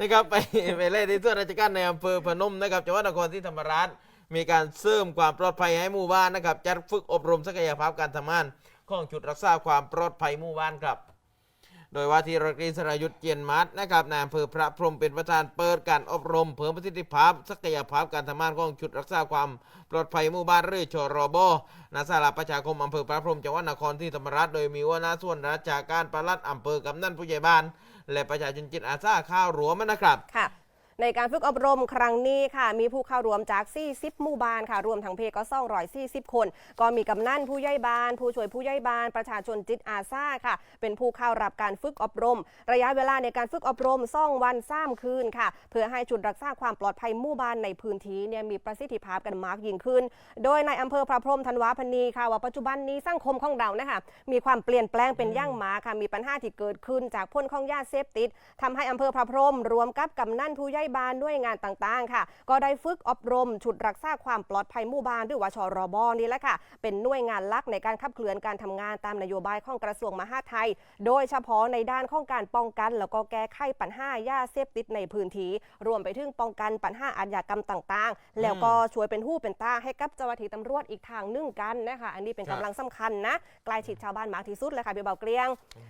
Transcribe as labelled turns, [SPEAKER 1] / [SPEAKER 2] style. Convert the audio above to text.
[SPEAKER 1] นะครับไปไปเล่นในส่วนราชการในอำเภอพนมนะครับจังหวัดนครศรีธรรมราชมีการเสริมความปลอดภัยให้หมู่บ้านนะครับจัดฝึกอบรมศักยภาพการทำงานของจุดรักษาความปลอดภัยหมู่บ้านครับ โดยว่าที่รกรีสรายุทธเจียนมัดนะครับนายอำเภอพระพรหมเป็นประธานเปิดการอบรม เพิ่มประสิทธิภาพศักยภาพการทำงานของชุดรักษาความปลอดภัยหมู่บ้านเรื่อชรบนาสาราประชาคมอำเภอพระพรหมจังหวัดนครศรีธรรมราชโดยมีว่านาส่วนราชการปลัดอำเภอกำนันผู้ใหญ่บ้าน และประชาชนจิตอาสาข้าวหลวมนะครับ
[SPEAKER 2] ค่ะ ในการฝึกอบรมครั้งนี้ค่ะ มีผู้เข้ารวมจาก 40 หมู่บ้านค่ะ รวมทั้งเพก็240คน ก็มีกำนันผู้ใหญ่บ้าน ผู้ช่วยผู้ใหญ่บ้าน ประชาชนจิตอาสาค่ะ เป็นผู้เข้ารับการฝึกอบรม ระยะเวลาในการฝึกอบรมซ่องวันสามคืนค่ะ เพื่อให้จุดรักษาความปลอดภัยหมู่บ้านในพื้นที่เนี่ยมีประสิทธิภาพกันมากยิ่งขึ้น โดยในอำเภอพระพรหมธันวาพนีค่ะว่าปัจจุบันนี้สังคมของเรานะคะมีความเปลี่ยนแปลงเป็นย่างมาค่ะมีปัญหาที่เกิดขึ้นจากพ่นของยาเสพติดทำให้อำเภอพระพรหมรวมกับกำนันผู้ใหญ่บ้านด้วยงานต่างๆค่ะ ก็ได้ฝึกอบรม ชุดรักษาความปลอดภัยหมู่บ้านหรือว่าชรบนี่แหละค่ะ เป็นหน่วยงานหลักในการขับเคลื่อนการทำงานตามนโยบายของกระทรวงมหาดไทย โดยเฉพาะในด้านของการป้องกัน แล้วก็แก้ไขปัญหายาเสพติดในพื้นที่รวมไปถึงป้องกันปัญหาอาชญากรรมต่างๆ แล้วก็ช่วยเป็นหู้เป็นตาให้กับเจ้าหน้าที่ตำรวจอีกทางหนึ่งกันนะคะ อันนี้เป็น
[SPEAKER 1] ครับ
[SPEAKER 2] กำลังสำคัญนะ ใกล้ชิดชาวบ้านมากที่สุดเลยค่ะพี่เบาเกลียง